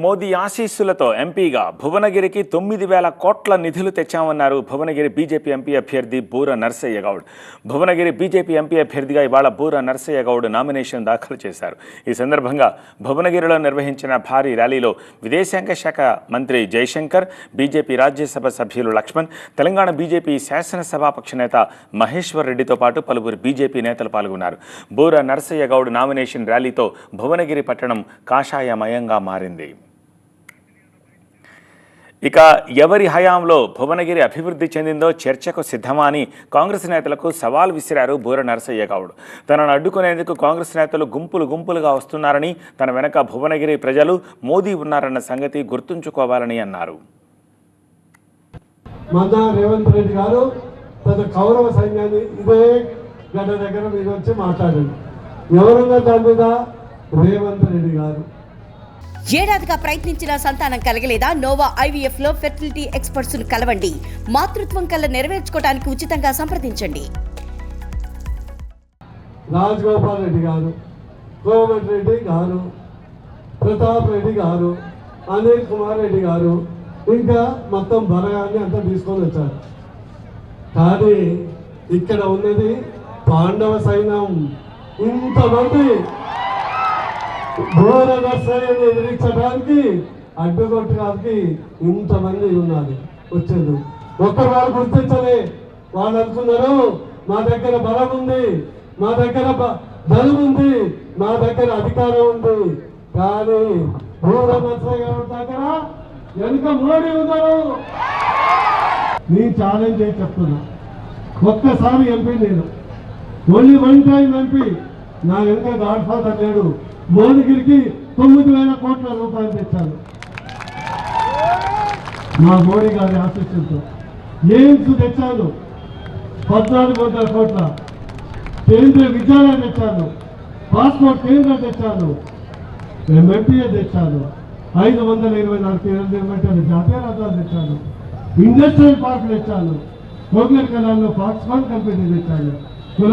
మోదీ ఆశీస్సులతో ఎంపీగా భువనగిరికి తొమ్మిది వేల కోట్ల నిధులు తెచ్చామన్నారు భువనగిరి బీజేపీ ఎంపీ అభ్యర్థి బూర నర్సయ్య గౌడ్. భువనగిరి బీజేపీ ఎంపీ అభ్యర్థిగా ఇవాళ బూర నర్సయ్య గౌడ్ నామినేషన్ దాఖలు చేశారు. ఈ సందర్భంగా భువనగిరిలో నిర్వహించిన భారీ ర్యాలీలో విదేశాంగ శాఖ మంత్రి జయశంకర్ బీజేపీ రాజ్యసభ సభ్యులు లక్ష్మణ్ తెలంగాణ బీజేపీ శాసనసభాపక్ష నేత మహేశ్వర్ రెడ్డితో పాటు పలువురు బీజేపీ నేతలు పాల్గొన్నారు. బూర నర్సయ్య గౌడ్ నామినేషన్ ర్యాలీతో భువనగిరి పట్టణం కాషాయమయంగా మారింది. ఇక ఎవరి హయాంలో భువనగిరి అభివృద్ధి చెందిందో చర్చకు సిద్ధమా అని కాంగ్రెస్ నేతలకు సవాల్ విసిరారు బూర నరసయ్య గౌడ్. తనను అడ్డుకునేందుకు కాంగ్రెస్ నేతలు గుంపులు గుంపులుగా వస్తున్నారని తన వెనక భువనగిరి ప్రజలు మోదీ ఉన్నారన్న సంగతి గుర్తుంచుకోవాలని అన్నారు. రేవంత్ రెడ్డి గారు తన కౌరవ సైన్యాన్ని ఇదే గడ్డ దగ్గర మీరు వచ్చి మాట్లాడండి. ఎవరున్నారు దాని మీద రేవంత్ రెడ్డి గారు ఏడాదిగా ప్రయత్నించిన సంతానం కలగలేదా? నోవా ఐవీఎఫ్లో ఫెర్టిలిటీ ఎక్స్పర్ట్స్ను కలవండి. మాతృత్వం కల్లా నెరవేర్చుకోవడానికి ఉచితంగా సంప్రదించండి. రాజగోపాల్ రెడ్డి గారు కోమటి రెడ్డి గారు ప్రతాప్ రెడ్డి గారు అనిల్ కుమార్ రెడ్డి గారు ఇంకా మొత్తం బలగాన్ని అంతా తీసుకొని వచ్చారు. కానీ ఇక్కడ ఉన్నది పాండవ సైన్యం. ఇంతమంది ఘోర నర్సరీని ఎదిరించడానికి అడ్డుకొట్టడానికి ఇంతమంది ఉన్నారు వచ్చారు ఒక్కరు వాళ్ళు గుర్తించలే. వాళ్ళు అనుకున్నారు మా దగ్గర బలం ఉంది మా దగ్గర బ- ధనం ఉంది మా దగ్గర అధికారం ఉంది. కానీ ఘోర నర్సరీ గారి దగ్గర వెనుక మోడీ ఉన్నారు. నీ ఛాలెంజ్ చేసి చెప్తున్నా. ఒక్కసారి ఎంపీ నేను. Only one time MP. నా వెనుక గాడ్ ఫాదర్ లేడు. భువనగిరికి తొమ్మిది వేల కోట్ల రూపాయలు తెచ్చాను మా మోడీ గారి ఆశీస్సులతో. ఎయిమ్స్ తెచ్చాను పద్నాలుగు వందల కోట్ల. కేంద్ర విద్యాలయం తెచ్చాను పాస్పోర్ట్ కేంద్రం తెచ్చాను ఎంఎంపీఏ తెచ్చాను ఐదు వందల ఇరవై నాలుగు కిలోమీటర్ల జాతీయ రథాలు తెచ్చాను ఇండస్ట్రియల్ పార్క్ తెచ్చాను కోగిల కళాల్లో ఫాక్స్కాన్ కంపెనీ తెచ్చాను కుల